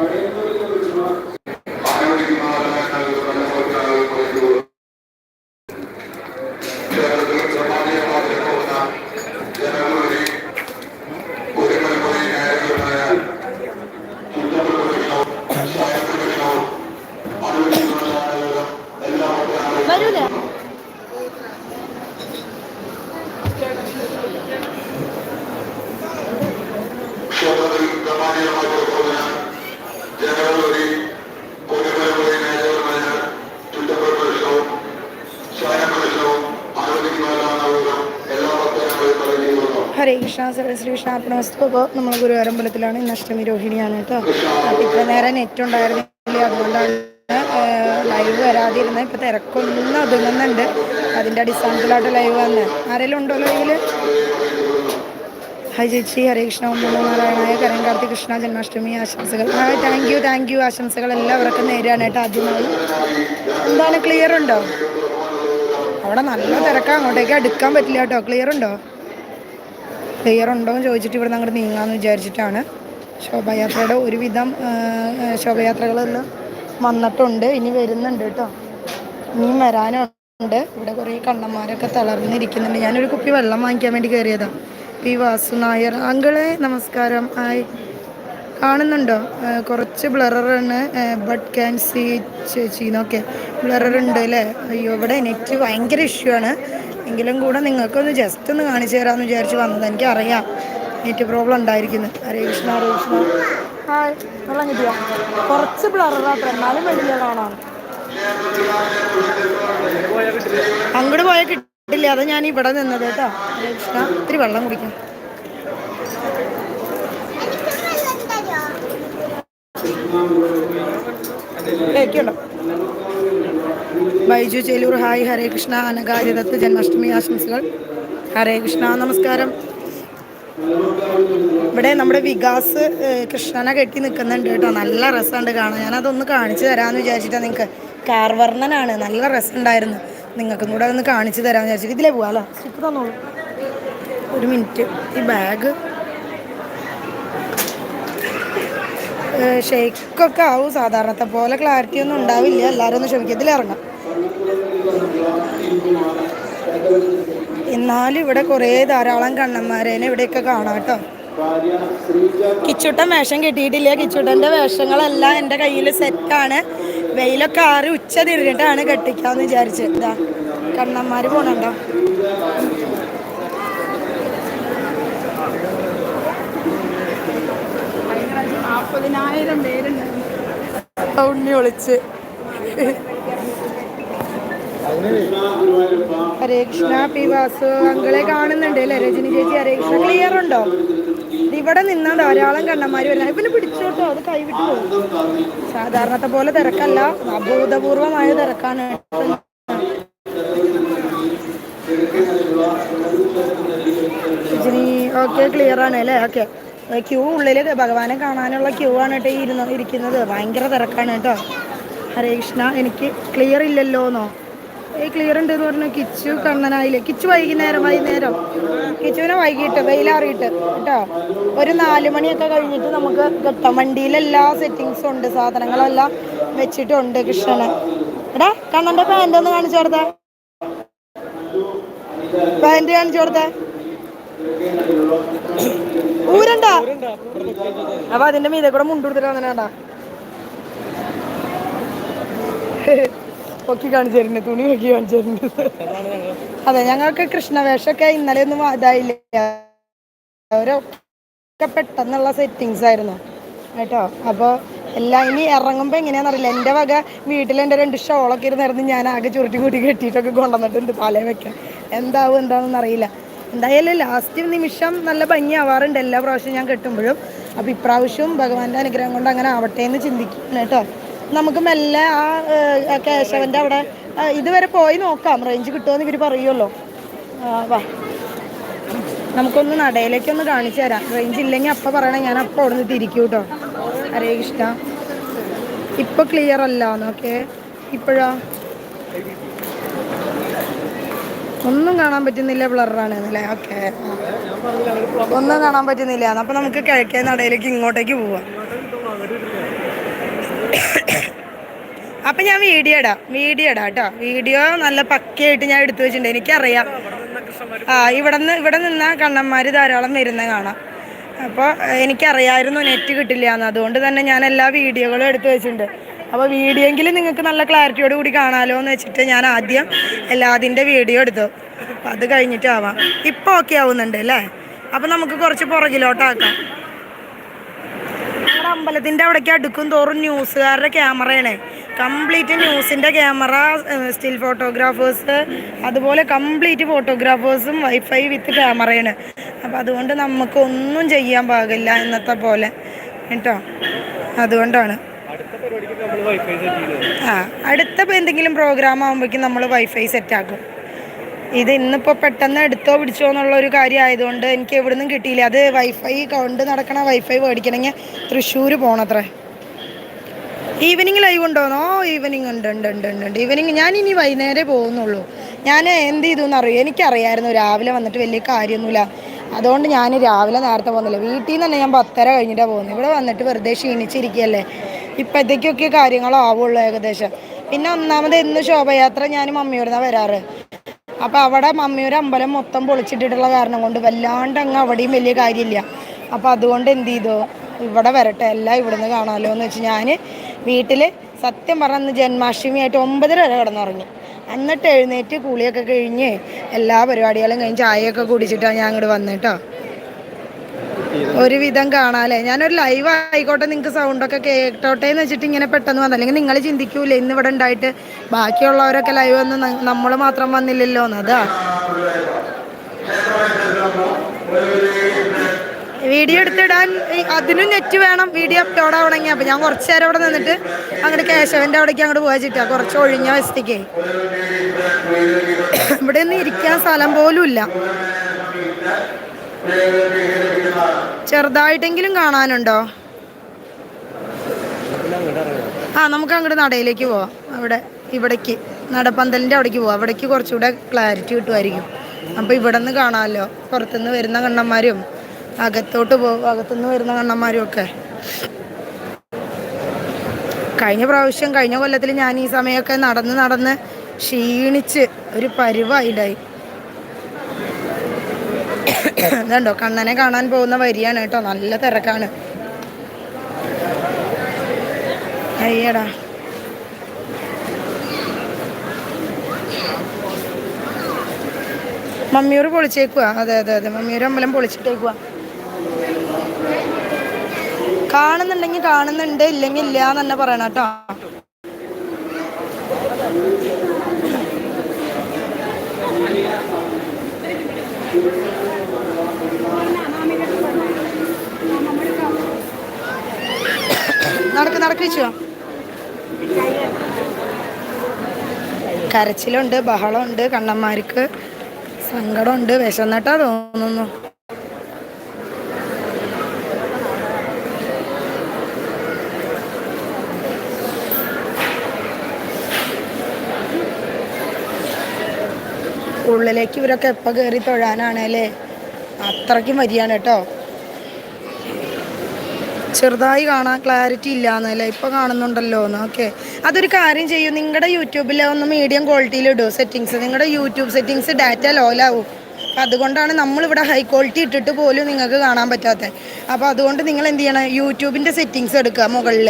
ごめんなさい。അപ്പോൾ നമ്മൾ ഗുരുവാരമ്പലത്തിലാണ് ഇന്ന് അഷ്ടമി രോഹിണിയാണ് കേട്ടോ. അപ്പോൾ ഇത്ര നേരം നെറ്റ് ഉണ്ടായിരുന്നില്ല. അതുകൊണ്ടാണ് ലൈവ് വരാതിരുന്നത്. ഇപ്പോൾ തിരക്കൊന്നും ഒതുങ്ങുന്നുണ്ട്. അതിന്റെ അടിസ്ഥാനത്തിലായിട്ട് ലൈവ് വന്ന്. ആരെങ്കിലും ഉണ്ടോ ലൈവിൽ ഹായ് ചേച്ചി. ഹരേ കൃഷ്ണ. ഉമ്മനാരായണായ കരൻ കാർത്തി കൃഷ്ണ. ജന്മാഷ്ടമി. ആശംസകൾ. Hi thank you thank you ആശംസകൾ എല്ലാവർക്കും നേരാണ് കേട്ടോ ആദ്യമായി. എന്താണ്? ക്ലിയർ ഉണ്ടോ? അവിടെ നല്ല തിരക്കാണ് അങ്ങോട്ടേക്ക് അടുക്കാൻ പറ്റില്ല കേട്ടോ. ക്ലിയർ ഉണ്ടോ? ഉണ്ടോ എന്ന് ചോദിച്ചിട്ട് ഇവിടെ അങ്ങോട്ട് നീങ്ങാമെന്ന് വിചാരിച്ചിട്ടാണ്. ശോഭായാത്രയുടെ ഒരുവിധം ശോഭയാത്രകളെല്ലാം വന്നിട്ടുണ്ട്. ഇനി വരുന്നുണ്ട് കേട്ടോ. ഇനിയും വരാനുണ്ട്. ഇവിടെ കുറേ കണ്ണന്മാരൊക്കെ തളർന്നിരിക്കുന്നുണ്ട്. ഞാനൊരു കുപ്പി വെള്ളം വാങ്ങിക്കാൻ വേണ്ടി കയറിയതാണ് പി വാസു നായർ. അങ്കളെ നമസ്കാരം. ആയി കാണുന്നുണ്ടോ? കുറച്ച് ബ്ലറാണ് ബട്ട് ക്യാൻ സീ ചേച്ചി എന്നൊക്കെ ബ്ലറർ ഉണ്ട് അല്ലേ? അയ്യോ ഇവിടെ നെറ്റ് ഭയങ്കര ഇഷ്യൂ ആണ്. എങ്കിലും കൂടെ നിങ്ങൾക്കൊന്ന് ജസ്റ്റ് ഒന്ന് കാണിച്ചു തരാമെന്ന് വിചാരിച്ച് വന്നത്. എനിക്കറിയാം. നെറ്റ് പ്രോബ്ലം ഉണ്ടായിരിക്കുന്നു. ഹരേ കൃഷ്ണ ഹരേ കൃഷ്ണ. ഹായ്. വെള്ളം കിട്ടിയോ? കുറച്ച് എന്നാലും കാണാം അങ്ങോട്ട് പോയാൽ കിട്ടില്ല. അതാ ഞാൻ ഇവിടെ നിന്നത് കേട്ടോ. ഹരേ കൃഷ്ണ ഇത്തിരി വെള്ളം കുടിക്കാം. കേൾക്കുണ്ടോ ബൈജു ചേലൂർ. ഹായ് ഹരേ കൃഷ്ണ. അനകാര്യദത്ത് ജന്മാഷ്ടമി ആശംസകൾ. ഹരേ കൃഷ്ണ നമസ്കാരം. ഇവിടെ നമ്മുടെ വികാസ് കൃഷ്ണനെ കെട്ടി നിൽക്കുന്നുണ്ട് കേട്ടോ. നല്ല രസമുണ്ട് കാണാൻ. ഞാനതൊന്ന് കാണിച്ചു തരാമെന്ന് വിചാരിച്ചിട്ടാണ് നിങ്ങൾക്ക് കാർവർണനാണ്. നല്ല രസമുണ്ടായിരുന്നു. നിങ്ങൾക്കും കൂടെ ഒന്ന് കാണിച്ചു തരാമെന്ന് വിചാരിച്ചിട്ട് ഇതിലേ പോവാലോ സ്റ്റിപ്പ് തന്നോളൂ. ഒരു മിനിറ്റ്. ഈ ബാഗ്. ഷെയ്ക്കൊക്കെ ആവും. സാധാരണത്തെ പോലെ ക്ലാരിറ്റി ഒന്നും ഉണ്ടാവില്ല. എല്ലാവരും ഒന്ന് ക്ഷമിക്കും. ഇതിലിറങ്ങാം. എന്നാലും ഇവിടെ കുറേ ധാരാളം കണ്ണന്മാരേനെ ഇവിടെയൊക്കെ കാണാം കേട്ടോ. കിച്ചുട്ടൻ വേഷം കിട്ടിയിട്ടില്ല? കിച്ചുട്ടന്റെ വേഷങ്ങളെല്ലാം എന്റെ കയ്യിൽ സെറ്റാണ്. വെയിലൊക്കെ ആറി ഉച്ച തിരിഞ്ഞിട്ടാണ് കെട്ടിക്കാന്ന് വിചാരിച്ചു. ഇതാ കണ്ണന്മാർ പോണുണ്ടോ? നാൽപ്പതിനായിരം പേരുണ്ട്. ഉണ്ണി ഒളിച്ച്. ഹരേ പി വാസു അങ്കളെ കാണുന്നുണ്ട് അല്ലേ? രജനി ചേച്ചി ഹരേ ക്ലിയർ ഉണ്ടോ? ഇവിടെ നിന്നാ ധാരാളം കണ്ണന്മാര് വരുന്നത്. ഇവന് പിടിച്ചോട്ടോ അത് കൈവിട്ടു സാധാരണത്തെ പോലെ തിരക്കല്ല. അഭൂതപൂർവമായ തിരക്കാണ്. രജനി ഓക്കെ ക്ലിയർ ആണ് അല്ലേ? ഓക്കെ ക്യൂ ഉള്ളിൽ ഭഗവാനെ കാണാനുള്ള ക്യൂ ആണ് കേട്ടോ ഇരുന്ന് ഇരിക്കുന്നത്. ഭയങ്കര തിരക്കാണ് കേട്ടോ ഹരേ കൃഷ്ണ എനിക്ക് ക്ലിയർ ഇല്ലല്ലോ എന്നോ ഏയ് ക്ലിയർ ഉണ്ട് എന്ന് പറഞ്ഞു കിച്ചു കണ്ണനായില്ലേ? കിച്ചു വൈകുന്നേരം വൈകുന്നേരം. കിച്ചുവിനെ വൈകിട്ട് വെയിലാറിയിട്ട് കേട്ടോ? ഒരു നാല് മണിയൊക്കെ കഴിഞ്ഞിട്ട് നമുക്ക് കിട്ടാം വണ്ടിയിലെല്ലാ സെറ്റിങ്സും ഉണ്ട് സാധനങ്ങളെല്ലാം വെച്ചിട്ടുണ്ട് കൃഷ്ണന്. എടാ കണ്ണന്റെ പാന്റ് ഒന്ന് കാണിച്ചു കൊടുത്തേ. പാന്റ് കാണിച്ചു കൊടുത്തേ. ഊരണ്ടാ. അപ്പൊ അതിന്റെ മീതെ കൂടെ മുണ്ടെടുത്തിട്ട് അങ്ങനെ പൊക്കി കാണിച്ചു തരുന്നുണ്ട് തുണി പൊക്കി കാണിച്ചു തരുന്നുണ്ട് അതെ ഞങ്ങൾക്ക് കൃഷ്ണവേഷമൊക്കെ ഇന്നലെ ഒന്നും ഇതായില്ല അവരൊക്കെ പെട്ടെന്നുള്ള സെറ്റിങ്സ് ആയിരുന്നു. കേട്ടോ? അപ്പോൾ എല്ലാം ഇനി ഇറങ്ങുമ്പോൾ എങ്ങനെയാണെന്നറിയില്ല എന്റെ വക വീട്ടിൽ രണ്ട് ഷോളൊക്കെ ഇരുന്നായിരുന്നു ഞാൻ ആകെ ചുരുട്ടി കൂട്ടി കെട്ടിയിട്ടൊക്കെ കൊണ്ടുവന്നിട്ടുണ്ട് തലേ വെക്കാൻ. എന്താവും എന്താണെന്ന് അറിയില്ല. എന്തായാലും ലാസ്റ്റ് നിമിഷം നല്ല ഭംഗിയാവാറുണ്ട് എല്ലാ പ്രാവശ്യവും ഞാൻ കെട്ടുമ്പോഴും. അപ്പോൾ ഇപ്രാവശ്യവും ഭഗവാന്റെ അനുഗ്രഹം കൊണ്ട് അങ്ങനെ ആവട്ടെ എന്ന് ചിന്തിക്കുന്നു കേട്ടോ. നമുക്ക് മെല്ലെ ആ കേശവന്റെ അവിടെ ഇതുവരെ പോയി നോക്കാം. റേഞ്ച് കിട്ടുമെന്ന് ഇവർ പറയുമല്ലോ വാ. നമുക്കൊന്ന് നടയിലേക്കൊന്ന് കാണിച്ചു തരാം. റേഞ്ച് ഇല്ലെങ്കിൽ അപ്പം പറയണേ ഞാൻ അപ്പം അവിടെ നിന്ന് തിരിക്കും കേട്ടോ ഹരേ കൃഷ്ണ. ഇപ്പൊ ക്ലിയർ അല്ല ഓക്കെ ഇപ്പോഴോ. ഒന്നും കാണാൻ പറ്റുന്നില്ല ബ്ലറാണ് അല്ലേ ഓക്കെ ഒന്നും കാണാൻ പറ്റുന്നില്ല. അപ്പൊ നമുക്ക് കിഴക്കേ നടയിലേക്ക് ഇങ്ങോട്ടേക്ക് പോവാം. അപ്പം ഞാൻ വീഡിയോ ഇടാം. വീഡിയോ ഇടാം കേട്ടോ. വീഡിയോ നല്ല പക്കയായിട്ട് ഞാൻ എടുത്തു വെച്ചിട്ടുണ്ട്. എനിക്കറിയാം. ആ ഇവിടെ നിന്ന് ഇവിടെ നിന്ന കണ്ണന്മാർ ധാരാളം വരുന്ന കാണാം. അപ്പോൾ എനിക്കറിയായിരുന്നു നെറ്റ് കിട്ടില്ല എന്ന് അതുകൊണ്ട് തന്നെ ഞാൻ എല്ലാ വീഡിയോകളും എടുത്തു വെച്ചിട്ടുണ്ട്. അപ്പോൾ വീഡിയോ എങ്കിലും നിങ്ങൾക്ക് നല്ല ക്ലാരിറ്റിയോട് കൂടി കാണാമല്ലോ എന്ന് വെച്ചിട്ട് ഞാൻ ആദ്യം എല്ലാതിന്റെ വീഡിയോ എടുത്തു. അപ്പം അത് കഴിഞ്ഞിട്ടാവാം. ഇപ്പോൾ ഓക്കെ ആവുന്നുണ്ട് അല്ലേ? അപ്പം നമുക്ക് കുറച്ച് പുറകിലോട്ടാക്കാം നമ്മുടെ അമ്പലത്തിന്റെ അവിടേക്ക് അടുക്കും തോറും ന്യൂസുകാരുടെ ക്യാമറയാണ്. കംപ്ലീറ്റ് ന്യൂസിന്റെ ക്യാമറ സ്റ്റിൽ ഫോട്ടോഗ്രാഫേഴ്സ് അതുപോലെ കംപ്ലീറ്റ് ഫോട്ടോഗ്രാഫേഴ്സും വൈഫൈ വിത്ത് ക്യാമറയാണ്. അപ്പം അതുകൊണ്ട് നമുക്ക് ഒന്നും ചെയ്യാൻ പാകില്ല ഇന്നത്തെ പോലെ. കേട്ടോ? അതുകൊണ്ടാണ്. ആ അടുത്ത എന്തെങ്കിലും പ്രോഗ്രാം ആകുമ്പോഴേക്കും നമ്മൾ വൈഫൈ സെറ്റാക്കും ഇത് ഇന്നിപ്പോൾ പെട്ടെന്ന് എടുത്തോ പിടിച്ചോ എന്നുള്ള ഒരു കാര്യം ആയതുകൊണ്ട് എനിക്ക് എവിടെ നിന്നും കിട്ടിയില്ല. അത് വൈഫൈ കൊണ്ട് നടക്കണ വൈഫൈ മേടിക്കണമെങ്കിൽ തൃശ്ശൂർ പോണത്രേ. ഈവനിങ് ലൈവ് ഉണ്ടോന്നോ ഈവനിങ് ഉണ്ട് ഉണ്ട് ഉണ്ട് ഉണ്ട് ഉണ്ട്. ഈവനിങ് ഞാൻ ഇനി വൈകുന്നേരം പോകുന്നുള്ളൂ. ഞാൻ എന്ത് ചെയ്തു എന്നറിയോ എനിക്കറിയായിരുന്നു രാവിലെ വന്നിട്ട് വലിയ കാര്യമൊന്നുമില്ല. അതുകൊണ്ട് ഞാൻ രാവിലെ നേരത്തെ പോകുന്നില്ല. വീട്ടിൽ നിന്ന് തന്നെ ഞാൻ പത്തര കഴിഞ്ഞിട്ടാണ് പോകുന്നത്. ഇവിടെ വന്നിട്ട് വെറുതെ ക്ഷീണിച്ചിരിക്കുകയല്ലേ. ഇപ്പോഴത്തേക്കൊക്കെ കാര്യങ്ങളാവുള്ളൂ ഏകദേശം. പിന്നെ ഒന്നാമത് എന്ന് ശോഭയാത്ര ഞാൻ മമ്മിയോടുന്നാണ് വരാറ്. അപ്പൊ അവിടെ മമ്മിയൊരു അമ്പലം മൊത്തം പൊളിച്ചിട്ടിട്ടുള്ള കാരണം കൊണ്ട് വല്ലാണ്ട് അങ്ങ് അവിടെയും വലിയ കാര്യമില്ല. അപ്പൊ അതുകൊണ്ട് എന്ത് ചെയ്തു? ഇവിടെ വരട്ടെ എല്ലാം ഇവിടുന്ന് കാണാമല്ലോ എന്ന് വെച്ച് ഞാൻ വീട്ടിൽ സത്യം പറഞ്ഞ ജന്മാഷ്ടമിയായിട്ട് ഒമ്പതര വരെ കിടന്നുറങ്ങി. എന്നിട്ട് എഴുന്നേറ്റ് കുളിയൊക്കെ കഴിഞ്ഞ് എല്ലാ പരിപാടികളും കഴിഞ്ഞ് ചായയൊക്കെ കുടിച്ചിട്ടാണ് ഞാൻ അങ്ങോട്ട് വന്നിട്ടോ ഒരുവിധം കാണാല്ലേ? ഞാനൊരു ലൈവ് ആയിക്കോട്ടെ നിങ്ങൾക്ക് സൗണ്ടൊക്കെ കേട്ടോട്ടെ എന്ന് വെച്ചിട്ട് ഇങ്ങനെ പെട്ടെന്ന് വന്നു. അല്ലെങ്കിൽ നിങ്ങൾ ചിന്തിക്കൂലേ ഇന്ന് ഇവിടെ ഉണ്ടായിട്ട് ബാക്കിയുള്ളവരൊക്കെ ലൈവ് വന്ന് നമ്മൾ മാത്രം വന്നില്ലല്ലോ എന്നതാ വീഡിയോ എടുത്തിടാൻ അതിനും നെറ്റ് വേണം. വീഡിയോ അപ്ലോഡ് ആവണമെങ്കിൽ. അപ്പം ഞാൻ കുറച്ച് നേരം അവിടെ നിന്നിട്ട് അങ്ങോട്ട് കേശവന്റെ അവിടേക്ക് അങ്ങോട്ട് പോയാൽ ചിട്ടാ. കുറച്ച് ഒഴിഞ്ഞ വസ്തിക്ക് ഇവിടെ ഒന്നും ഇരിക്കാൻ സ്ഥലം പോലും ഇല്ല ചെറുതായിട്ടെങ്കിലും കാണാനുണ്ടോ? ആ നമുക്ക് അങ്ങോട്ട് നടയിലേക്ക് പോവാം. അവിടെ ഇവിടേക്ക്. നടപ്പന്തലിന്റെ അവിടേക്ക് പോവാം. അവിടേക്ക് കുറച്ചുകൂടെ ക്ലാരിറ്റി കിട്ടുമായിരിക്കും. അപ്പോൾ ഇവിടെ നിന്ന് കാണാമല്ലോ. പുറത്തുനിന്ന് വരുന്ന കണ്ണന്മാരും അകത്തോട്ട് പോകും അകത്തുനിന്ന് വരുന്ന കണ്ണന്മാരും ഒക്കെ. കഴിഞ്ഞ പ്രാവശ്യം കഴിഞ്ഞ കൊല്ലത്തിൽ ഞാൻ ഈ സമയമൊക്കെ നടന്ന് നടന്ന് ക്ഷീണിച്ച് ഒരു പരുവായിണ്ടായി ഇതുണ്ടോ? കണ്ണനെ കാണാൻ പോകുന്ന വരിയാണ് കേട്ടോ. നല്ല തിരക്കാണ്. അയ്യടാ. മമ്മിയൂർ പൊളിച്ചേക്കുക അതെ അതെ അതെ. മമ്മിയൂർ അമ്പലം പൊളിച്ചിട്ടേക്കുക കാണുന്നുണ്ടെങ്കിൽ കാണുന്നുണ്ട് ഇല്ലെങ്കിൽ ഇല്ല എന്ന് പറയണം കേട്ടോ. നടക്ക് നടക്ക് വെച്ചോ. കരച്ചിലുണ്ട് ബഹളമുണ്ട് കണ്ണന്മാർക്ക് സങ്കടമുണ്ട് വിശന്നിട്ടാ തോന്നുന്നു. ഉള്ളിലേക്ക് ഇവരൊക്കെ എപ്പോൾ കയറി തൊഴാനാണ് അല്ലേ? അത്രയ്ക്കും വരികയാണ് കേട്ടോ. ചെറുതായി കാണാൻ ക്ലാരിറ്റി ഇല്ലാന്നല്ലേ ഇപ്പൊ കാണുന്നുണ്ടല്ലോ എന്ന് ഓക്കെ അതൊരു കാര്യം ചെയ്യൂ. നിങ്ങളുടെ യൂട്യൂബിൽ ഒന്ന് മീഡിയം ക്വാളിറ്റിയിൽ ഇടൂ സെറ്റിങ്സ് നിങ്ങളുടെ യൂട്യൂബ് സെറ്റിങ്സ് ഡാറ്റ ലോലാവും അതുകൊണ്ടാണ് നമ്മളിവിടെ ഹൈ ക്വാളിറ്റി ഇട്ടിട്ട് പോലും നിങ്ങൾക്ക് കാണാൻ പറ്റാത്തത് അപ്പോൾ അതുകൊണ്ട് നിങ്ങൾ എന്ത് ചെയ്യണം? യൂട്യൂബിന്റെ സെറ്റിങ്സ് എടുക്കുക മുകളിൽ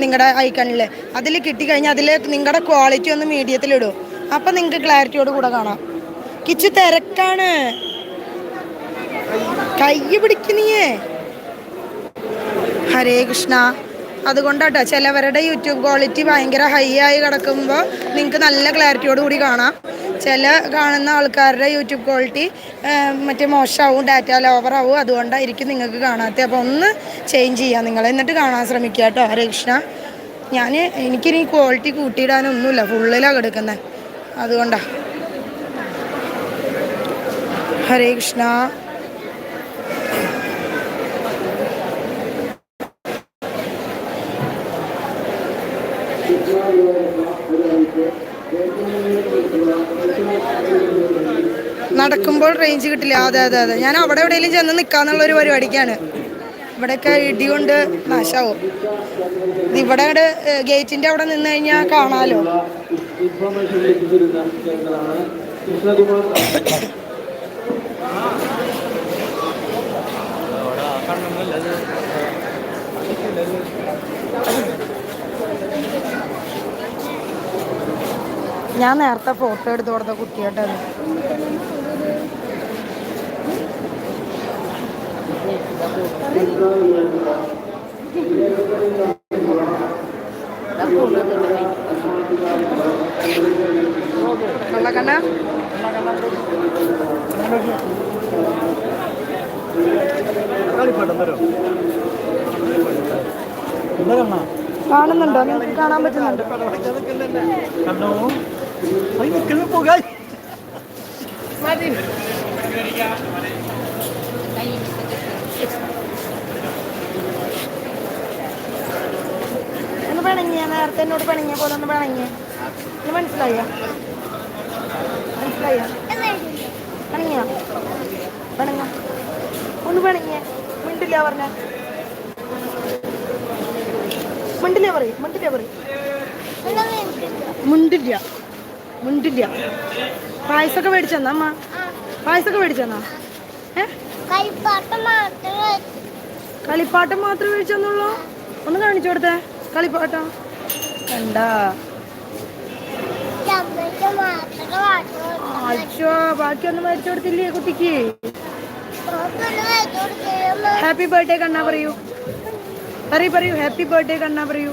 നിങ്ങളുടെ ഐക്കണിൽ അതിൽ കിട്ടിക്കഴിഞ്ഞാൽ അതിൽ നിങ്ങളുടെ ക്വാളിറ്റി ഒന്ന് മീഡിയത്തിലിടും അപ്പോൾ നിങ്ങൾക്ക് ക്ലാരിറ്റിയോട് കൂടെ കാണാം. കിച്ചു തിരക്കാണ്. കൈ പിടിക്കുന്നീയേ ഹരേ കൃഷ്ണ. അതുകൊണ്ടാട്ടോ ചിലവരുടെ യൂട്യൂബ് ക്വാളിറ്റി ഭയങ്കര ഹൈ ആയി കിടക്കുമ്പോൾ നിങ്ങൾക്ക് നല്ല ക്ലാരിറ്റിയോട് കൂടി കാണാം. ചില കാണുന്ന ആൾക്കാരുടെ യൂട്യൂബ് ക്വാളിറ്റി മറ്റേ മോശമാവും ഡാറ്റ ലോവറാവും. അതുകൊണ്ടായിരിക്കും നിങ്ങൾക്ക് കാണാത്തത്. അപ്പോൾ ഒന്ന് ചേഞ്ച് ചെയ്യാം നിങ്ങൾ എന്നിട്ട് കാണാൻ ശ്രമിക്കുക കേട്ടോ. ഹരേ കൃഷ്ണ. ഞാൻ എനിക്കിനി ക്വാളിറ്റി കൂട്ടിയിടാനൊന്നുമില്ല. ഫുള്ളിലാണ് കിടക്കുന്നത് അതുകൊണ്ടാണ് ഹരേ കൃഷ്ണ. നടക്കുമ്പോൾ റേഞ്ച് കിട്ടില്ല. അതെ അതെ അതെ. ഞാൻ അവിടെ എവിടെയെങ്കിലും ചെന്ന് നിൽക്കാന്നുള്ള ഒരു പരിപാടിക്കാണ്. ഇവിടെയൊക്കെ ഇടി കൊണ്ട് നാശാവും. ഇവിടെ ഗേറ്റിന്റെ അവിടെ നിന്ന് കഴിഞ്ഞാൽ കാണാലോ. ഞാൻ നേരത്തെ ഫോട്ടോ എടുത്ത് കൊടുത്ത കുട്ടിയായിട്ടത് കള്ളക്കണ്ണ കാണുന്നുണ്ടോ? നിങ്ങൾക്ക് കാണാൻ പറ്റുന്നുണ്ടോ? ഒന്ന് പിണങ്ങിയ നേരത്തെ എന്നോട് പിണങ്ങിയ പോലെ ഒന്ന് പിണങ്ങിയ. മനസ്സിലായ? മനസ്സിലായ? പിണങ്ങിയ? പിണങ്ങ. ഒന്ന് പിണങ്ങിയ. മിണ്ടില്ല പറഞ്ഞ. മിണ്ടില്ല പറയും മിണ്ടില്ല പറയും. മുണ്ടില്ല. മുണ്ടില്ല. പായസമൊക്കെ മേടിച്ചെന്നാ അമ്മ? പായസമൊക്കെ മേടിച്ചെന്നാ മാത്രമേ കളിപ്പാട്ടം മാത്രം മേടിച്ചെന്നുള്ളൂ ഒന്ന് കാണിച്ചു കൊടുത്തേ കളിപ്പാട്ടം. കണ്ടാ? അച്ഛോ ബാക്കിയൊന്നും മരിച്ചു കൊടുത്തില്ലേ കുട്ടിക്ക്? ഹാപ്പി ബർത്ത്ഡേ കണ്ണാ പറയൂ. പറയൂ പറയൂ. ഹാപ്പി ബർത്ത്ഡേ കണ്ണാ പറയൂ.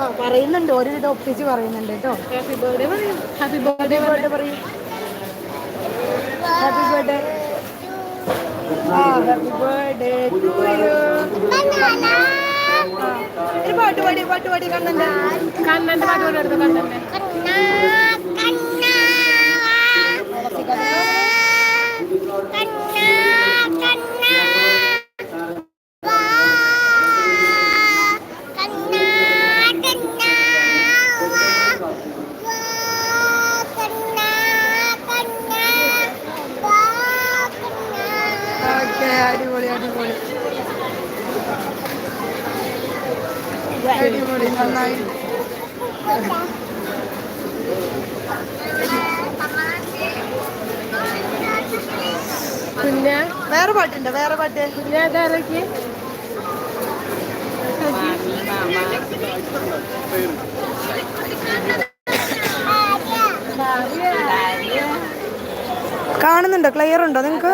ആ പറയുന്നുണ്ട്. ഒരുവിധം ഒപ്പിച്ച് പറയുന്നുണ്ട് കേട്ടോ. ഹാപ്പി ബർത്ത്ഡേ പറയൂ. ഹാപ്പി ബർത്ത്ഡേ ബർത്ത്ഡേ പറയൂ ഹാപ്പി ബർത്ത്ഡേ ഒരു പാട്ട് പാടി പാട്ട് പാടി കണ്ണന്റെ കണ്ണന്റെ പാട്ട് പാടി എടുത്തു കണ്ണന്റെ ഓക്കെ അടിപൊളി അടിപൊളി അടിപൊളി നന്നായി പിന്നെ വേറെ പാട്ടുണ്ട് വേറെ പാട്ട് പിന്നെ അതാരൊക്കെ കാണുന്നുണ്ടോ ക്ലിയർ ഉണ്ടോ നിങ്ങൾക്ക്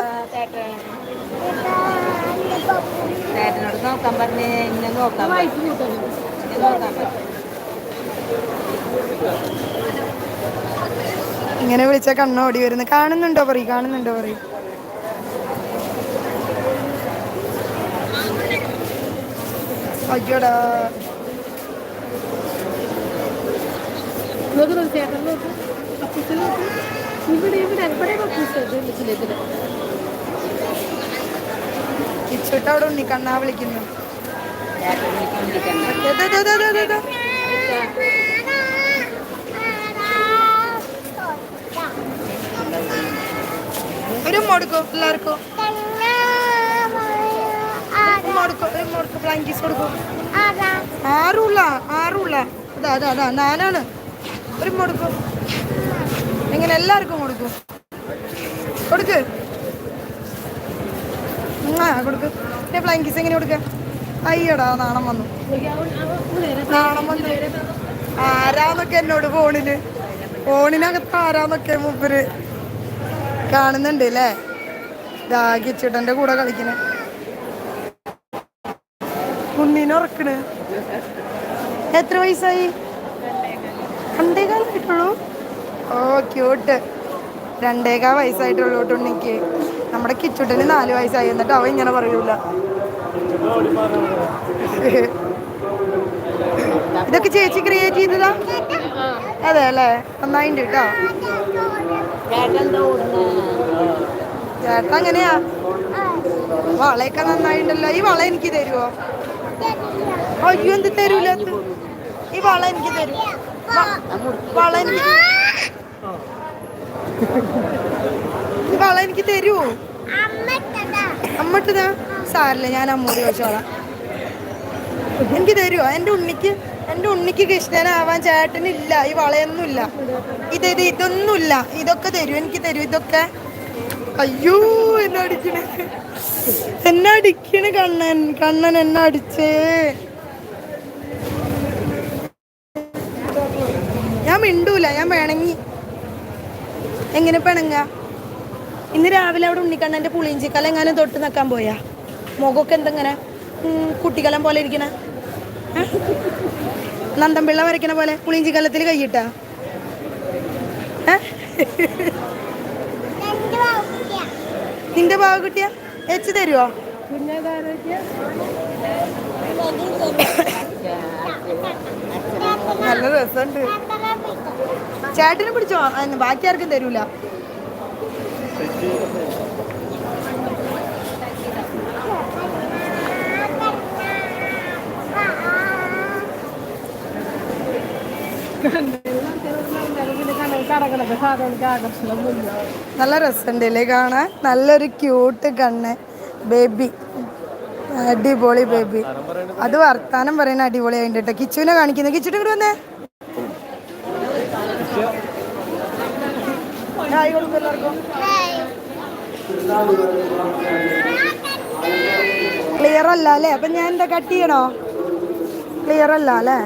ചേട്ടനോട് നോക്കാൻ പറഞ്ഞ് എന്നെ നോക്കാൻ. എന്നെ നോക്കാൻ പറഞ്ഞു. ഇങ്ങനെ വിളിച്ച കണ്ണോടി വരുന്നു കാണുന്നുണ്ടോ പറയും കാണുന്നുണ്ടോ പറയും അയ്യോടാ ചേട്ടൻ നോക്ക് ഇവിടെ ഇവിടെ ഇവിടെ അവിടെ ഉണ്ണി കണ്ണാ വിളിക്കുന്നു. ഒരു കൊടുക്കും. ഉമ്മ കൊടുക്കും നാനാണ് ഒരു കൊടുക്കും എങ്ങനെ എല്ലാവർക്കും കൊടുക്കും. കൊടുക്ക്. കൊടുക്ക്. പിന്നെ കിസ് എങ്ങനെ കൊടുക്ക? അയ്യടാ നാണം വന്നു. നാണം വന്നു. ആരാന്നൊക്കെ എന്നോട് ഫോണിൽ? ഫോണിനകത്ത് ആരാന്നൊക്കെ മൂപ്പര് കാണുന്നുണ്ട് അല്ലേ ദാഹിച്ചിട്ടന്റെ കൂടെ കളിക്കണേ. ഉണ്ണിനുറക്കണ് എത്ര വയസ്സായി? രണ്ടേകാലായിട്ടുള്ളൂ? ഓ ക്യൂട്ട് രണ്ടേകാ വയസ്സായിട്ടുള്ളൂ ഉണ്ണിക്ക്. നമ്മുടെ കിച്ചുട്ടന് നാല് വയസ്സായി എന്നിട്ട് അവ ഇങ്ങനെ പറയൂല. ഇതൊക്കെ ചേച്ചി ക്രിയേറ്റ് ചെയ്തതാ? അതെ അല്ലേ? നന്നായിണ്ട് കേട്ടോ ചേട്ടൻ? അങ്ങനെയാ? വളയൊക്കെ നന്നായിണ്ടല്ലോ. ഈ വള എനിക്ക് തരുവോ? അയ്യോ എന്ത് തരൂല? ഈ വള എനിക്ക് തരും. വള എനിക്ക് വള എനിക്ക് തരുമോ. അമ്മട്ടതാ സാറില്ല ഞാൻ അമ്മൂടി ചോദിച്ചോളാം. എനിക്ക് തരുമോ എന്റെ ഉണ്ണിക്ക് എന്റെ ഉണ്ണിക്ക് കൃഷ്ണനാവാൻ ചേട്ടനില്ല. ഈ വളയൊന്നുമില്ല. ഇത് ഇത് ഇതൊന്നുമില്ല. ഇതൊക്കെ തരൂ എനിക്ക് തരൂ. ഇതൊക്കെ. അയ്യോ എന്നെ അടിക്കണേ? എന്നെ അടിക്കണ കണ്ണൻ? കണ്ണൻ എന്നെ അടിച്ചേ? ഞാൻ മിണ്ടൂല. ഞാൻ വേണങ്ങി എങ്ങനെ പിണങ്ങ? ഇന്ന് രാവിലെ അവിടെ ഉണ്ണിക്കണ്ണന്റെ പുളിയിഞ്ചിക്കല എങ്ങാനും തൊട്ട് നിൽക്കാൻ പോയാ? മുഖമൊക്കെ എന്തെങ്ങനെ? കുട്ടിക്കലം പോലെ ഇരിക്കണ. നന്ദമ്പിള്ള വരയ്ക്കണ പോലെ പുളിയിഞ്ചിക്കലത്തിൽ കൈയിട്ട. നിന്റെ ഭാവ കിട്ടിയ? എച്ച് തരുമോ നല്ല രസമുണ്ട്. ചേട്ടനെ പിടിച്ചോ? ബാക്കി ആർക്കും തരൂല. നല്ല രസമുണ്ട് അല്ലേ കാണാൻ? നല്ലൊരു ക്യൂട്ട് കണ്ണ്. ബേബി അടിപൊളി ബേബി അത് വർത്താനം പറയുന്ന അടിപൊളി ആയിട്ട് കിച്ചുവിനെ കാണിക്കുന്നത് കിച്ചുട്ട് ഇവിടെ വന്നേ? ഹായ് കൊടുക്ക് എല്ലാവർക്കും. ക്ലിയർ അല്ല? അല്ലേ അപ്പം ഞാൻ എന്താ കട്ട് ചെയ്യണോ? ക്ലിയർ അല്ല? അല്ലേ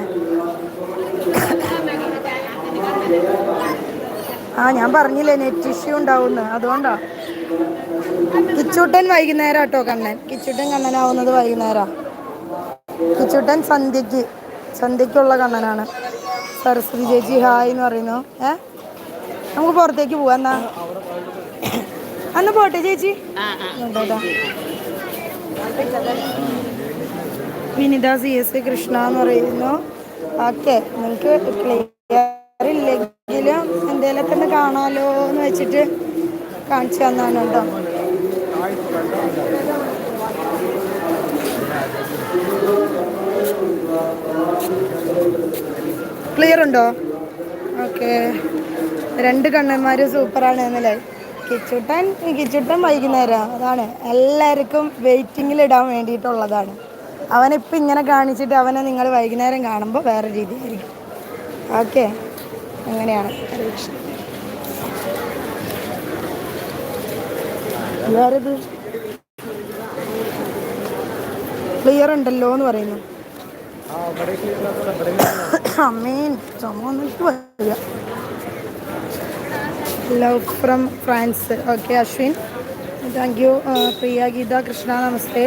ആ ഞാൻ പറഞ്ഞില്ലേ നെറ്റ് ഇഷ്യൂ ഉണ്ടാവുന്ന. അതുകൊണ്ടാ. കിച്ചൂട്ടൻ വൈകുന്നേരം കേട്ടോ കണ്ണൻ. കിച്ചൂട്ടൻ കണ്ണനാവുന്നത് വൈകുന്നേരം. കിച്ചൂട്ടൻ സന്ധ്യക്ക് സന്ധ്യക്കുള്ള കണ്ണനാണ്. സരസ്വതി ചേച്ചി ഹായ് എന്ന് പറയുന്നു. ഏ? നമുക്ക് പുറത്തേക്ക് പോവാ എന്നാ. അന്ന് പോട്ടെ ചേച്ചി. വിനിത സി എസ് കൃഷ്ണ എന്ന് പറയുന്നു. ഓക്കെ നിങ്ങൾക്ക് ക്ലിയർ ഇല്ലെങ്കിലും എന്തേലൊക്കെ ഒന്ന് കാണാലോ എന്ന് വെച്ചിട്ട് കാണിച്ചു തന്നാണ് കേട്ടോ. ക്ലിയർ ഉണ്ടോ? ഓക്കെ. രണ്ട് കണ്ണന്മാര് സൂപ്പറാണ് എന്നല്ലേ കിച്ചുട്ടൻ കിച്ചുട്ടൻ വൈകുന്നേരം. അതാണ്. എല്ലാവർക്കും വെയിറ്റിങ്ങിൽ ഇടാൻ വേണ്ടിയിട്ടുള്ളതാണ്. അവനിപ്പോൾ ഇങ്ങനെ കാണിച്ചിട്ട് അവനെ നിങ്ങൾ വൈകുന്നേരം കാണുമ്പോൾ വേറെ രീതിയായിരിക്കും ഓക്കെ അങ്ങനെയാണ് പരീക്ഷ. വേറെത്? ക്ലിയർ ഉണ്ടല്ലോ എന്ന് പറയുന്നു. അമ്മീൻ ചുമ ഒന്നും വരിക. Love from France okay Ashwin thank you Priya Geetha Krishna നമസ്തേ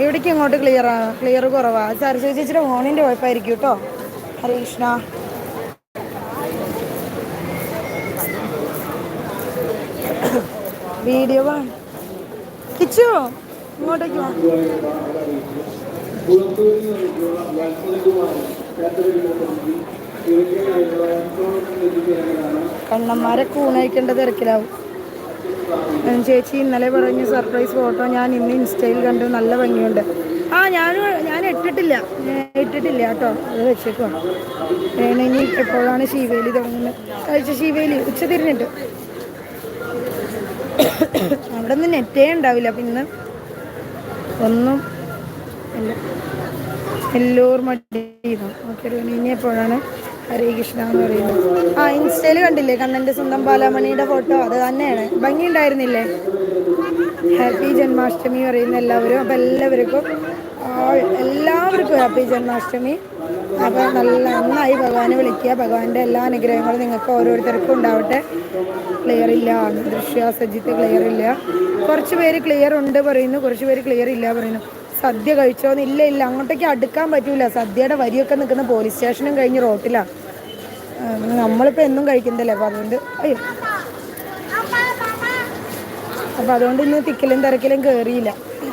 എവിടേക്ക് ഇങ്ങോട്ട് ക്ലിയർ ആണ് ക്ലിയർ കുറവാണ് സരസ്വതി ചേച്ചിയുടെ ഫോണിന്റെ കുഴപ്പമായിരിക്കും കേട്ടോ ഹരേ കൃഷ്ണ വീഡിയോ കിച്ചു ഇങ്ങോട്ടേക്ക് വാ കണ്ണന്മാരെ കൂണഴിക്കേണ്ട തിരക്കിലാവും. ചേച്ചി ഇന്നലെ പറഞ്ഞ സർപ്രൈസ് ഫോട്ടോ ഞാൻ ഇന്ന് ഇൻസ്റ്റയിൽ കണ്ടു നല്ല ഭംഗിയുണ്ട്. ആ ഞാൻ ഞാൻ ഇട്ടിട്ടില്ല. ഇട്ടിട്ടില്ല കേട്ടോ. അത് വെച്ചേക്കോ ഇനി എപ്പോഴാണ് ശിവേലി തുടങ്ങുന്നത്? കഴിച്ച ശിവേലി ഉച്ച തിരിഞ്ഞിട്ട്. അവിടെ നിന്ന് നെറ്റേ ഉണ്ടാവില്ല. പിന്നെ ഒന്നും എല്ലൂർ മടി ഓക്കെ ഇനി എപ്പോഴാണ് ഹരേ കൃഷ്ണ എന്ന് പറയുന്നത്. ആ ഇൻസ്റ്റയിൽ കണ്ടില്ലേ? കണ്ണന്റെ സ്വന്തം ബാലാമണിയുടെ ഫോട്ടോ അത് തന്നെയാണ്. ഭംഗി ഉണ്ടായിരുന്നില്ലേ ഹാപ്പി ജന്മാഷ്ടമി പറയുന്ന എല്ലാവരും. അപ്പം എല്ലാവർക്കും എല്ലാവർക്കും ഹാപ്പി ജന്മാഷ്ടമി അപ്പോൾ നല്ല നന്നായി ഭഗവാനെ വിളിക്കുക. ഭഗവാന്റെ എല്ലാ അനുഗ്രഹങ്ങളും നിങ്ങൾക്ക് ഓരോരുത്തർക്കും ഉണ്ടാവട്ടെ. ക്ലിയർ ഇല്ല. ദൃശ്യ സജ്ജിത്ത് ക്ലിയർ ഇല്ല. കുറച്ച് പേര് ക്ലിയർ ഉണ്ട് പറയുന്നു. കുറച്ച് പേര് ക്ലിയർ ഇല്ല പറയുന്നു. സദ്യ കഴിച്ചോന്ന് ഇല്ല ഇല്ല. അങ്ങോട്ടേക്ക് അടുക്കാൻ പറ്റൂല. സദ്യയുടെ വരിയൊക്കെ നിൽക്കുന്ന പോലീസ് സ്റ്റേഷനും കഴിഞ്ഞ് റോട്ടിലാണ് നമ്മളിപ്പോൾ എന്നും കഴിക്കുന്നതല്ലേ അപ്പോൾ അതുകൊണ്ട് അയ്യോ. അപ്പോൾ അതുകൊണ്ട് ഇന്ന് തിക്കലും തിരക്കിലും കയറിയില്ല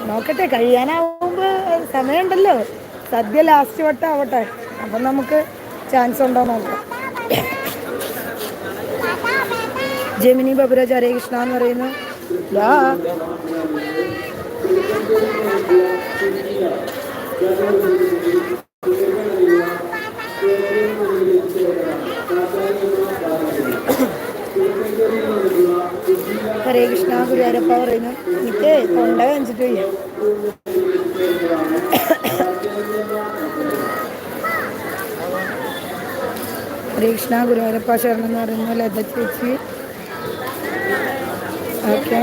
നോക്കട്ടെ കഴിയാനാവുമ്പോൾ സമയമുണ്ടല്ലോ. സദ്യ ലാസ്റ്റ് വട്ടം ആവട്ടെ. അപ്പം നമുക്ക് ചാൻസ് ഉണ്ടോ നോക്കാം. ജമിനി ബബുരാജ് ഹരേ കൃഷ്ണ എന്ന് പറയുന്നു. ഹരേ കൃഷ്ണ പറയുന്നു. എനിക്ക് തൊണ്ട വെച്ചിട്ട് വയ്യ. ഹരേ കൃഷ്ണ ഗുരുവായൂരപ്പ ശരണം എന്ന് പറയുന്നു. ലത ചേച്ചി. ഓക്കെ.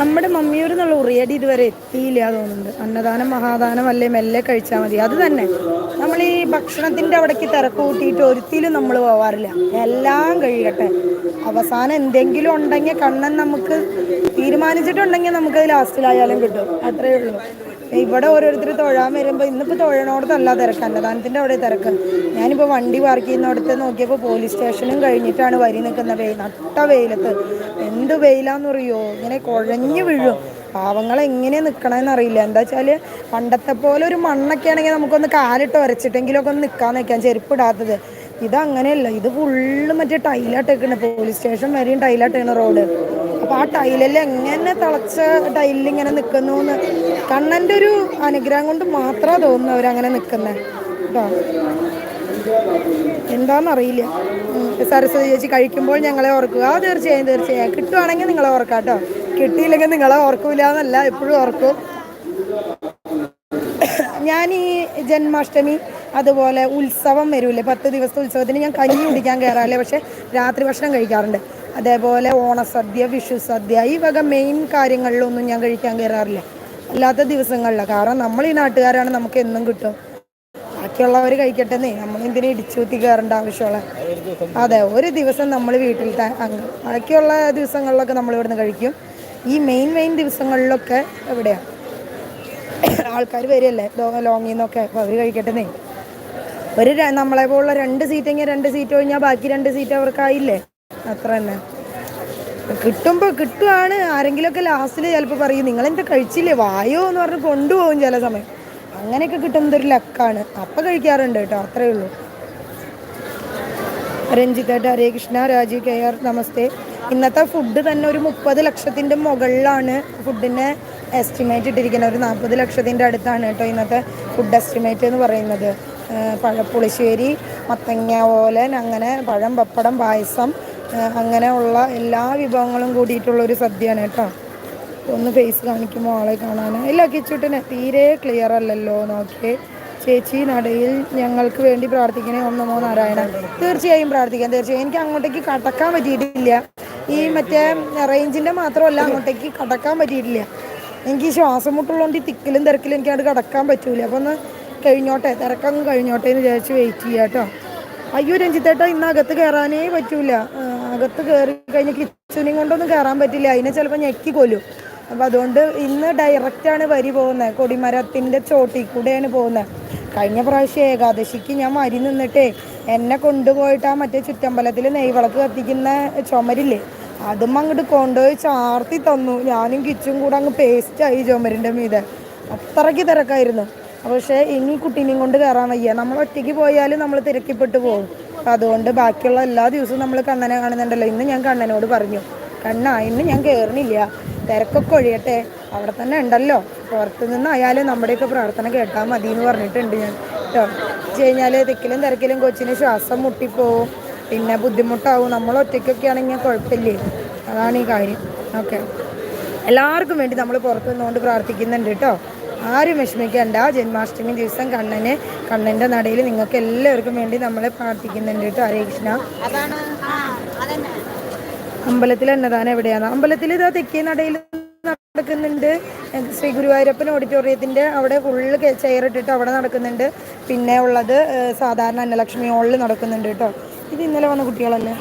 നമ്മുടെ മമ്മിയൂർ എന്നുള്ള ഉറിയടി ഇതുവരെ എത്തിയില്ല തോന്നുന്നുണ്ട്. അന്നദാനം മഹാദാനം അല്ലേ മെല്ലെ കഴിച്ചാൽ മതി. അത് തന്നെ. നമ്മൾ ഈ ഭക്ഷണത്തിന്റെ അവിടേക്ക് തിരക്ക് കൂട്ടിയിട്ട് ഒരുത്തിലും നമ്മൾ പോവാറില്ല. എല്ലാം കഴിയട്ടെ. അവസാനം എന്തെങ്കിലും ഉണ്ടെങ്കിൽ കണ്ണൻ നമുക്ക് തീരുമാനിച്ചിട്ടുണ്ടെങ്കിൽ നമുക്കത് ലാസ്റ്റിലായാലും കിട്ടും. അത്രയേ ഉള്ളൂ. ഇവിടെ ഓരോരുത്തർ തൊഴാൻ വരുമ്പോൾ ഇന്നിപ്പോൾ തൊഴണോടത്തല്ല തിരക്ക്. അന്നദാനത്തിന്റെ അവിടെ തിരക്ക്. ഞാനിപ്പോൾ വണ്ടി പാർക്ക് ചെയ്യുന്നിടത്ത് നോക്കിയപ്പോൾ പോലീസ് സ്റ്റേഷനും കഴിഞ്ഞിട്ടാണ് വരി നിൽക്കുന്ന വെയിൽ നട്ട വെയിലത്ത്. എന്ത് വെയിലാന്ന് അറിയോ ഇങ്ങനെ കുഴഞ്ഞു വീഴും. പാവങ്ങൾ എങ്ങനെ നിൽക്കണമെന്ന് അറിയില്ല. എന്താ വെച്ചാൽ പണ്ടത്തെ പോലെ ഒരു മണ്ണൊക്കെ ആണെങ്കിൽ നമുക്കൊന്ന് കാലിട്ട് ഉരച്ചിട്ടെങ്കിലൊക്കെ ഒന്ന് നിൽക്കാൻ നിൽക്കാം. ചെരുപ്പിടാത്തത് ഇത് അങ്ങനെയല്ല ഇത് ഫുള്ള് മറ്റേ ടൈലാട്ടേക്കണ് പോലീസ് സ്റ്റേഷൻ വരെയും ടൈലാട്ടേക്കണ റോഡ് അപ്പോൾ ആ ടൈലിൽ എങ്ങനെ തിളച്ച ടൈലിൽ ഇങ്ങനെ നിൽക്കുന്നു കണ്ണന്റെ ഒരു അനുഗ്രഹം കൊണ്ട് മാത്രമാണ് തോന്നുന്നു അവരങ്ങനെ നിൽക്കുന്നത് കേട്ടോ എന്താണെന്നറിയില്ല. സരസ്വതി ചേച്ചി കഴിക്കുമ്പോൾ ഞങ്ങളെ ഓർക്കുക. തീർച്ചയായും തീർച്ചയായും. കിട്ടുവാണെങ്കിൽ നിങ്ങളെ ഓർക്കാം കേട്ടോ കിട്ടിയില്ലെങ്കിൽ നിങ്ങളെ ഓർക്കൂല എന്നല്ല എപ്പോഴും ഓർക്കും. ഞാൻ ഈ ജന്മാഷ്ടമി അതുപോലെ ഉത്സവം വരൂലേ? പത്ത് ദിവസത്തെ ഉത്സവത്തിന് ഞാൻ കഞ്ഞി കുടിക്കാൻ കയറാറില്ല പക്ഷെ രാത്രി ഭക്ഷണം കഴിക്കാറുണ്ട്. അതേപോലെ ഓണസദ്യ വിഷു സദ്യ ഈ വക മെയിൻ കാര്യങ്ങളിലൊന്നും ഞാൻ കഴിക്കാൻ കയറാറില്ല അല്ലാത്ത ദിവസങ്ങളിലാണ് കാരണം നമ്മൾ ഈ നാട്ടുകാരാണ് നമുക്ക് എന്നും കിട്ടും. ബാക്കിയുള്ളവർ കഴിക്കട്ടെന്നേ നമ്മൾ എന്തിനു ഇടിച്ചുകൂത്തി കയറേണ്ട ആവശ്യമുള്ള. അതെ ഒരു ദിവസം നമ്മൾ വീട്ടിലത്തെ അംഗം ബാക്കിയുള്ള ദിവസങ്ങളിലൊക്കെ നമ്മൾ ഇവിടുന്ന് കഴിക്കും. ഈ മെയിൻ മെയിൻ ദിവസങ്ങളിലൊക്കെ എവിടെയാണ് ആൾക്കാർ വരികയല്ലേ? ലോങ്ങിൽ നിന്നൊക്കെ അപ്പോൾ അവർ ഒരു നമ്മളെ പോലുള്ള രണ്ട് സീറ്റെങ്കിൽ രണ്ട് സീറ്റ് കഴിഞ്ഞാൽ ബാക്കി രണ്ട് സീറ്റ് അവർക്കായില്ലേ? അത്ര തന്നെ. കിട്ടുമ്പോൾ കിട്ടുവാണ്. ആരെങ്കിലുമൊക്കെ ലാസ്റ്റിൽ ചിലപ്പോൾ പറയും നിങ്ങളെന്താ കഴിച്ചില്ലേ? വായോ എന്ന് പറഞ്ഞ് കൊണ്ടുപോകും ചില സമയം. അങ്ങനെയൊക്കെ കിട്ടുന്നത് ഒരു ലക്കാണ്. അപ്പം കഴിക്കാറുണ്ട് കേട്ടോ അത്രേ ഉള്ളൂ. രഞ്ജിത്തേട്ട ഹരേ കൃഷ്ണ രാജീവ് കെ ആർ നമസ്തേ. ഇന്നത്തെ ഫുഡ് തന്നെ ഒരു മുപ്പത് ലക്ഷത്തിന്റെ മുകളിലാണ്. ഫുഡിനെ എസ്റ്റിമേറ്റ് ഇട്ടിരിക്കുന്നത് ഒരു നാൽപ്പത് ലക്ഷത്തിന്റെ അടുത്താണ് കേട്ടോ ഇന്നത്തെ ഫുഡ് എസ്റ്റിമേറ്റ് എന്ന് പറയുന്നത്. പഴപ്പുളിശ്ശേരി മത്തങ്ങ ഓലൻ അങ്ങനെ പഴം പപ്പടം പായസം അങ്ങനെയുള്ള എല്ലാ വിഭവങ്ങളും കൂടിയിട്ടുള്ളൊരു സദ്യയാണ് കേട്ടോ. ഒന്ന് ഫേസ് കാണിക്കുമ്പോൾ ആളെ കാണാൻ ഇല്ല കിച്ചുട്ടിന് തീരെ ക്ലിയർ അല്ലല്ലോ നോക്കിയേ. ചേച്ചി നടയിൽ ഞങ്ങൾക്ക് വേണ്ടി പ്രാർത്ഥിക്കണേ ഒന്ന് നമോ നാരായണ. തീർച്ചയായും പ്രാർത്ഥിക്കാം തീർച്ചയായും. എനിക്ക് അങ്ങോട്ടേക്ക് കടക്കാൻ പറ്റിയിട്ടില്ല. ഈ മറ്റേ റേഞ്ചിന്റെ മാത്രമല്ല അങ്ങോട്ടേക്ക് കടക്കാൻ പറ്റിയിട്ടില്ല. എനിക്ക് ശ്വാസം മുട്ടുള്ളതുകൊണ്ട് ഈ തിക്കിലും തിരക്കിലും എനിക്ക് അങ്ങോട്ട് കടക്കാൻ പറ്റൂല. അപ്പോൾ ഒന്ന് കഴിഞ്ഞോട്ടെ തിരക്കങ്ങ് കഴിഞ്ഞോട്ടെ എന്ന് വിചാരിച്ച് വെയിറ്റ് ചെയ്യാം കേട്ടോ അയ്യോ രഞ്ജിത്തേട്ടാ ഇന്ന് അകത്ത് കയറാനേ പറ്റൂല. അകത്ത് കയറി കഴിഞ്ഞ കിച്ചണിയും കൊണ്ടൊന്നും കയറാൻ പറ്റില്ല. അതിനെ ചിലപ്പോൾ ഞെക്കി കൊല്ലും. അപ്പം അതുകൊണ്ട് ഇന്ന് ഡയറക്റ്റാണ് വരി പോകുന്നത് കൊടിമരത്തിന്റെ ചോട്ടിൽ കൂടെയാണ് പോകുന്നത് കഴിഞ്ഞ പ്രാവശ്യം ഏകാദശിക്ക് ഞാൻ മരി നിന്നിട്ടേ എന്നെ കൊണ്ടുപോയിട്ട് ആ മറ്റേ ചുറ്റമ്പലത്തിൽ നെയ്വിളക്ക് കത്തിക്കുന്ന ചുമരില്ലേ അതും അങ്ങോട്ട് കൊണ്ടുപോയി ചാർത്തി തന്നു. ഞാനും കിച്ചും കൂടെ അങ്ങ് പേസ്റ്റായി ചുമരിന്റെ മീതെ. അത്രയ്ക്ക് തിരക്കായിരുന്നു. പക്ഷേ ഇനി കുട്ടീനെയും കൊണ്ട് കയറാൻ വയ്യ. നമ്മൾ ഒറ്റയ്ക്ക് പോയാൽ നമ്മൾ തിരക്കിപ്പെട്ട് പോകും. അതുകൊണ്ട് ബാക്കിയുള്ള എല്ലാ ദിവസവും നമ്മൾ കണ്ണനെ കാണുന്നുണ്ടല്ലോ. ഇന്ന് ഞാൻ കണ്ണനോട് പറഞ്ഞു കണ്ണാ ഇന്ന് ഞാൻ കയറണില്ല തിരക്കൊക്കെ ഒഴിയട്ടെ. അവിടെ തന്നെ ഉണ്ടല്ലോ. പുറത്തു നിന്നായാലും നമ്മുടെയൊക്കെ പ്രാർത്ഥന കേട്ടാൽ മതി എന്ന് പറഞ്ഞിട്ടുണ്ട് ഞാൻ. കേട്ടോ വെച്ച് കഴിഞ്ഞാൽ തിക്കിലും തിരക്കിലും കൊച്ചിന് ശ്വാസം മുട്ടിപ്പോവും. പിന്നെ ബുദ്ധിമുട്ടാവും. നമ്മൾ ഒറ്റയ്ക്കൊക്കെ ആണെങ്കിൽ കുഴപ്പമില്ലേ? അതാണ് ഈ കാര്യം. ഓക്കെ. എല്ലാവർക്കും വേണ്ടി നമ്മൾ പുറത്തു നിന്നുകൊണ്ട് പ്രാർത്ഥിക്കുന്നുണ്ട് കേട്ടോ ആരും വിഷമിക്കണ്ട. ജന്മാഷ്ടമി ദിവസം കണ്ണന് കണ്ണന്റെ നടയിൽ നിങ്ങൾക്ക് എല്ലാവർക്കും വേണ്ടി നമ്മൾ പ്രാർത്ഥിക്കുന്നുണ്ട് കേട്ടോ. ഹരേ കൃഷ്ണ. അതാണ്. ആ അതന്നെ. അമ്പലത്തിൽ അന്നദാനം എവിടെയാണ്? അമ്പലത്തിൽ ഇതാ തെക്കേ നടയിൽ നടക്കുന്നുണ്ട്. ശ്രീ ഗുരുവായൂരപ്പൻ ഓഡിറ്റോറിയത്തിന്റെ അവിടെ ഫുള്ള് ചെയറിട്ടിട്ട് അവിടെ നടക്കുന്നുണ്ട്. പിന്നെ ഉള്ളത് സാധാരണ അന്നലക്ഷ്മി ഹോളിൽ നടക്കുന്നുണ്ട് കേട്ടോ. ഇത് ഇന്നലെ വന്ന കുട്ടികളല്ലേ?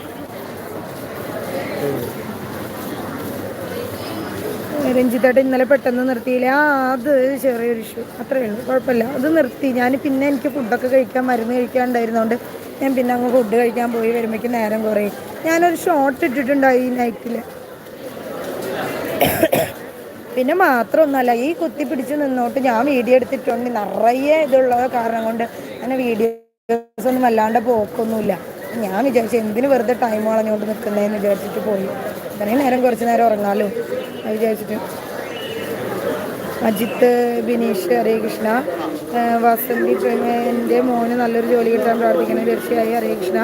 രഞ്ജിത്തേട്ടൻ ഇന്നലെ പെട്ടെന്ന് നിർത്തിയില്ല? അത് ചെറിയൊരു ഇഷ്യൂ അത്രയേ ഉള്ളൂ. കുഴപ്പമില്ല. അത് നിർത്തി. ഞാൻ പിന്നെ എനിക്ക് ഫുഡൊക്കെ കഴിക്കാൻ മരുന്ന് കഴിക്കാണ്ടായിരുന്നതുകൊണ്ട് ഞാൻ പിന്നെ അങ്ങ് ഫുഡ് കഴിക്കാൻ പോയി വരുമ്പോഴേക്കും നേരം കുറേ. ഞാനൊരു ഷോർട്ട് ഇട്ടിട്ടുണ്ടായി ഈ നൈറ്റിൽ പിന്നെ മാത്രമൊന്നുമല്ല ഈ കുത്തി പിടിച്ച് നിന്നോട്ട് ഞാൻ വീഡിയോ എടുത്തിട്ടുണ്ട്. നിറയെ ഇതുള്ള കാരണം കൊണ്ട് അങ്ങനെ വീഡിയോസ് ഒന്നും പോക്കൊന്നുമില്ല. ഞാൻ വിചാരിച്ചു എന്തിന് വെറുതെ ടൈം കളഞ്ഞുകൊണ്ട് നിൽക്കുന്നതെന്ന് വിചാരിച്ചിട്ട് പോയി. ഇത്രയും നേരം കുറച്ച് നേരം ഉറങ്ങാമല്ലോ അത് വിചാരിച്ചിട്ട്. അജിത്ത് ബിനീഷ് ഹരേ കൃഷ്ണ വസന്തി എന്റെ മോന് നല്ലൊരു ജോലി കിട്ടാൻ പ്രാർത്ഥിക്കണം തീർച്ചയായും ഹരേ കൃഷ്ണ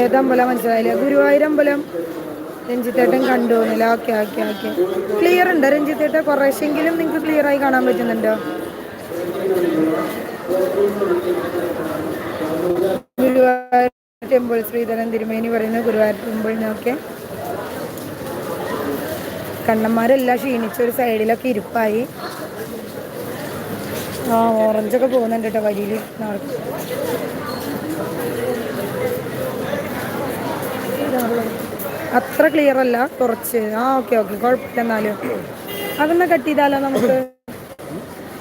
ഏതമ്പലം മനസ്സിലായില്ല? ഗുരുവായൂരമ്പലം. രഞ്ജിത്തേട്ടൻ കണ്ടു പോകുന്നില്ല ഓക്കെ ഓക്കെ ഓക്കെ. ക്ലിയർ ഉണ്ട് രഞ്ജിത്തേട്ടൻ കുറേശ്ശെങ്കിലും നിങ്ങൾക്ക് ക്ലിയർ ആയി കാണാൻ പറ്റുന്നുണ്ടോ? ഗുരുവായൂർ ടെമ്പിൾ ശ്രീധരൻ തിരുമേനി പറയുന്നത് ഗുരുവായൂർ ടെമ്പിളിനൊക്കെ കണ്ണന്മാരെല്ലാം ക്ഷീണിച്ച് ഒരു സൈഡിലൊക്കെ ഇരിപ്പായി. ആ ഓറഞ്ചൊക്കെ പോകുന്നുണ്ട് കേട്ടോ വരിയിൽ നടക്കും അത്ര ക്ലിയർ അല്ല കുറച്ച്. ആ ഓക്കെ ഓക്കെ കുഴപ്പമില്ല എന്നാലും. അതൊന്ന് കട്ട് ചെയ്താലോ നമുക്ക്?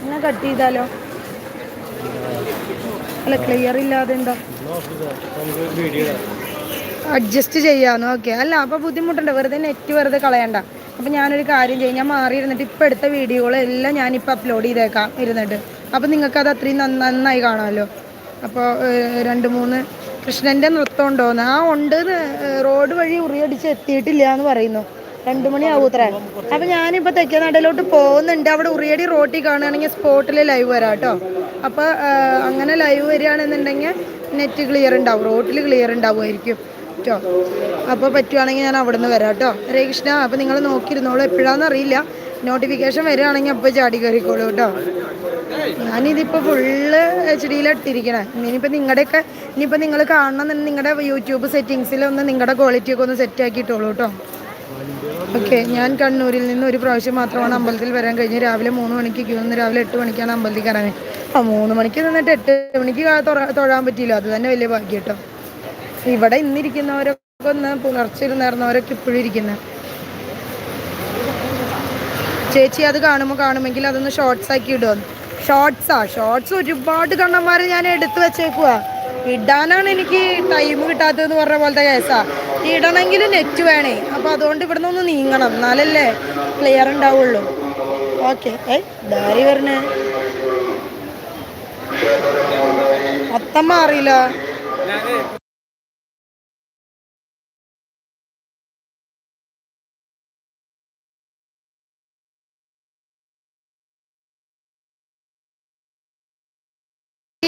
എന്നാ കട്ട് ചെയ്താലോ? അല്ല ക്ലിയർ ഇല്ലാതെ അഡ്ജസ്റ്റ് ചെയ്യാന്ന് ഓക്കെ അല്ല അപ്പൊ ബുദ്ധിമുട്ടുണ്ട് വെറുതെ നെറ്റ് വെറുതെ കളയണ്ട. അപ്പൊ ഞാനൊരു കാര്യം ചെയ്യും. ഞാൻ മാറി ഇരുന്നിട്ട് ഇപ്പൊ എടുത്ത വീഡിയോകളെല്ലാം ഞാനിപ്പോൾ അപ്ലോഡ് ചെയ്തേക്കാം ഇരുന്നിട്ട്. അപ്പോൾ നിങ്ങൾക്കത് അത് അത്രയും നന്നായി കാണാമല്ലോ. അപ്പോൾ രണ്ട് മൂന്ന് കൃഷ്ണന്റെ നൃത്തം ഉണ്ടോന്ന്. ആ ഉണ്ട് റോഡ് വഴി ഉറിയടിച്ച് എത്തിയിട്ടില്ല എന്ന് പറയുന്നു. രണ്ടു അപ്പം ഞാനിപ്പോൾ തെക്കേ നടയിലോട്ട് പോകുന്നുണ്ട്. അവിടെ ഉറിയടി റോട്ടിൽ കാണുകയാണെങ്കിൽ സ്പോട്ടിൽ ലൈവ് വരാം കേട്ടോ. അപ്പോൾ അങ്ങനെ ലൈവ് വരികയാണെന്നുണ്ടെങ്കിൽ നെറ്റ് ക്ലിയർ ഉണ്ടാവും. റോട്ടിൽ ക്ലിയർ ഉണ്ടാവുമായിരിക്കും. കേട്ടോ അപ്പോൾ പറ്റുവാണെങ്കിൽ ഞാൻ അവിടെ നിന്ന് വരാം കേട്ടോ. ഹരേ കൃഷ്ണ അപ്പോൾ നിങ്ങൾ നോക്കിയിരുന്നോളൂ എപ്പോഴാണെന്ന് അറിയില്ല. നോട്ടിഫിക്കേഷൻ വരികയാണെങ്കിൽ അപ്പോൾ ചാടി കയറിക്കോളൂ കേട്ടോ. ഞാനിതിപ്പോൾ ഫുള്ള് എച്ച് ഡിയിലിട്ടിരിക്കണേ ഇനിയിപ്പോൾ നിങ്ങളുടെയൊക്കെ ഇനിയിപ്പോൾ നിങ്ങൾ കാണണം നിങ്ങളുടെ യൂട്യൂബ് സെറ്റിങ്സിൽ ഒന്ന് നിങ്ങളുടെ ക്വാളിറ്റി ഒക്കെ ഒന്ന് സെറ്റ് ആക്കിയിട്ടോളൂ കേട്ടോ. ഓക്കെ ഞാൻ കണ്ണൂരിൽ നിന്ന് ഒരു പ്രാവശ്യം മാത്രമാണ് അമ്പലത്തിൽ വരാൻ കഴിഞ്ഞ് രാവിലെ മൂന്ന് മണിക്ക് ക്യൂ നിന്ന് രാവിലെ എട്ട് മണിക്കാണ് അമ്പലത്തിൽ കയറാൻ. ആ മൂന്ന് മണിക്ക് നിന്നിട്ട് എട്ട് മണിക്ക് തൊഴാൻ പറ്റിയില്ല. അത് തന്നെ വലിയ ഭാഗ്യം കേട്ടോ. ഇവിടെ ഇന്നിരിക്കുന്നവരൊക്കെ ഒന്ന് പുലർച്ചെ നേർന്നവരൊക്കെ ഇപ്പോഴും ഇരിക്കുന്നത് ചേച്ചി അത് കാണുമ്പോൾ കാണുമെങ്കിൽ അതൊന്ന് ഷോർട്സ് ആക്കി ഇടുമെന്ന് ഷോർട്സാ ഷോർട്സ് ഒരുപാട് കണ്ണന്മാരെ ഞാൻ എടുത്തു വെച്ചേക്കുവാ. ഇടാനാണ് എനിക്ക് ടൈം കിട്ടാത്തതെന്ന് പറഞ്ഞ പോലത്തെ കേസാ ഇടണമെങ്കിൽ നെറ്റ് വേണേ. അപ്പോൾ അതുകൊണ്ട് ഇവിടുന്ന് ഒന്ന് നീങ്ങണം. എന്നാലല്ലേ ക്ലിയർ ഉണ്ടാവുള്ളൂ. ഓക്കെ ഏ ഡയറി വരണേ? അത്തമ്മ അറിയില്ല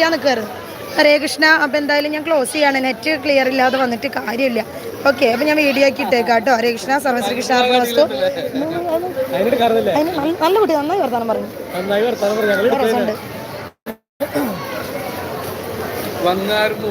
ചെയ്യാൻ നിൽക്കരുത് ഹരേ കൃഷ്ണ അപ്പം എന്തായാലും ഞാൻ ക്ലോസ് ചെയ്യാണ്. നെറ്റ് ക്ലിയർ ഇല്ലാതെ വന്നിട്ട് കാര്യമില്ല. ഓക്കെ അപ്പം ഞാൻ വീഡിയോ ആക്കി ഇട്ടേക്കാം കേട്ടോ ഹരേ കൃഷ്ണ സർവശ്രീ കൃഷ്ണ വസ്തു നല്ല- കുട്ടി നന്നായി വർത്താനം പറഞ്ഞു വന്നായിരുന്നു